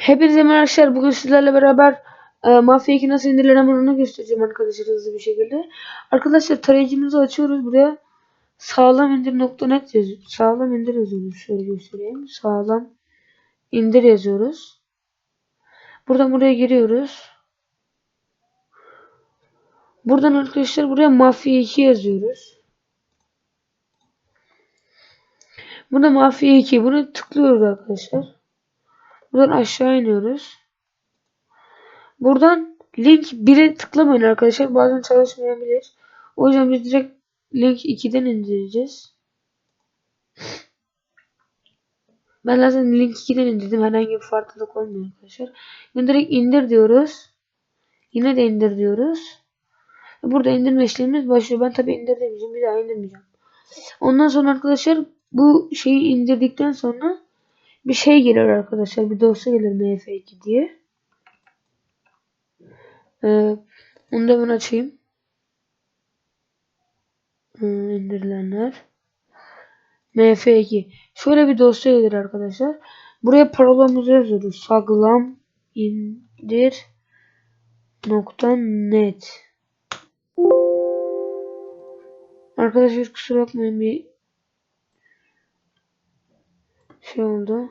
Hepinize merhaba arkadaşlar. Bugün sizlerle beraber e, Mafya 2 nasıl onu göstereceğim arkadaşlar hızlı bir şekilde. Arkadaşlar tarayıcımızı açıyoruz. Buraya sağlam indir.net yazıyoruz. Sağlam indir yazıyoruz. Şöyle göstereyim. Sağlam indir yazıyoruz. Buradan buraya giriyoruz. Buradan arkadaşlar buraya Mafya 2 yazıyoruz. Burada Mafya 2. Bunu tıklıyoruz arkadaşlar. Buradan aşağı iniyoruz. Buradan link 1'e tıklamayın arkadaşlar. Bazen çalışmayabilir. O yüzden biz direkt link 2'den indireceğiz. Ben zaten link 2'den indirdim. Herhangi bir farklılık olmuyor arkadaşlar. Şimdi direkt indir diyoruz. Yine de indir diyoruz. Burada indirme işlemimiz başlıyor. Ben tabi indirdiğim için bir daha indirmeyeceğim. Ondan sonra arkadaşlar bu şeyi indirdikten sonra bir şey gelir arkadaşlar. Bir dosya gelir mf2 diye. Ee, onu da ben açayım. Ee, indirilenler. mf2. Şöyle bir dosya gelir arkadaşlar. Buraya parolamızı yazıyoruz. Saglam indir nokta net. Arkadaşlar kusura bakmayın bir şey oldu.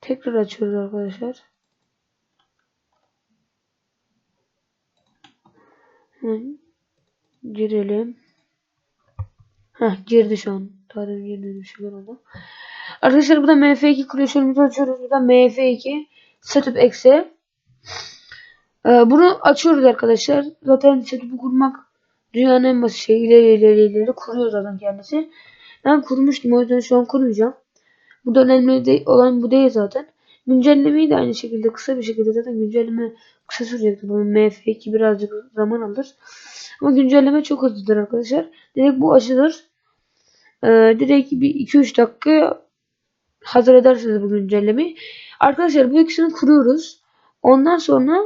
Tekrar açıyoruz arkadaşlar. Girelim. Heh girdi şu an. Demin girdi şeyler oldu. Arkadaşlar burada MF2 klasörümüzü açıyoruz. Burada MF2 setup exe. Ee, bunu açıyoruz arkadaşlar. Zaten setup'u kurmak dünyanın en basit şeyi. İleri ileri ileri kuruyor zaten kendisi. Ben kurmuştum o yüzden şu an kurmayacağım. Burada önemli de, olan bu değil zaten. Güncellemeyi de aynı şekilde kısa bir şekilde zaten güncelleme kısa sürecektir. Bu MF2 birazcık zaman alır. Ama güncelleme çok hızlıdır arkadaşlar. Direkt bu açılır. Ee, direkt bir 2-3 dakika hazır edersiniz bu güncellemeyi. Arkadaşlar bu ikisini kuruyoruz. Ondan sonra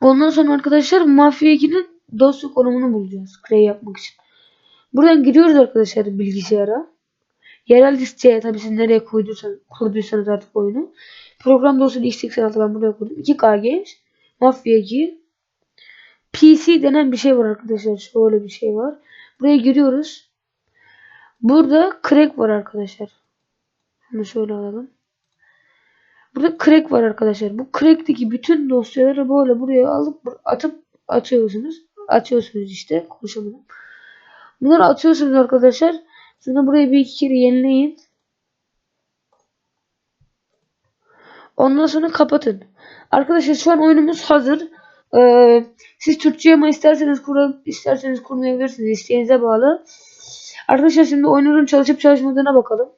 ondan sonra arkadaşlar Mafya 2'nin dosya konumunu bulacağız. Clay yapmak için. Buradan giriyoruz arkadaşlar bilgisayara. Yerel listeye tabi siz nereye koyduysanız, kurduysanız artık oyunu. Program dosyası x86 ben buraya kurdum. 2 KG Mafya 2 PC denen bir şey var arkadaşlar. Şöyle bir şey var. Buraya giriyoruz. Burada crack var arkadaşlar. Bunu şöyle alalım. Burada crack var arkadaşlar. Bu crack'teki bütün dosyaları böyle buraya alıp atıp atıyorsunuz. Atıyorsunuz işte. Konuşamadım. Bunları atıyorsunuz arkadaşlar. Sonra burayı bir iki kere yenileyin. Ondan sonra kapatın. Arkadaşlar şu an oyunumuz hazır. Ee, siz Türkçe ama isterseniz kurup isterseniz kurmayabilirsiniz. İsteğinize bağlı. Arkadaşlar şimdi oyunun çalışıp çalışmadığına bakalım.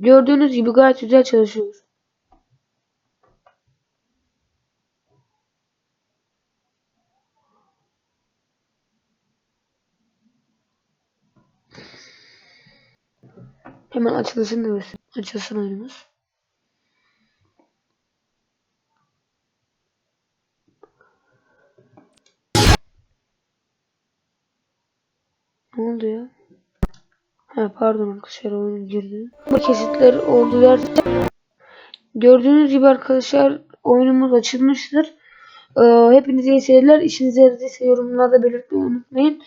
Gördüğünüz gibi gayet güzel çalışıyor. Hemen da göstereyim. Açılsın oyunumuz. Ne oldu ya? Ha pardon arkadaşlar oyun girdi. Bu kesitler oldu verdi. Gördüğünüz gibi arkadaşlar oyunumuz açılmıştır. Ee, hepinize iyi seyirler. İşinize yaradıysa yorumlarda belirtmeyi unutmayın.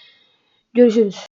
Görüşürüz.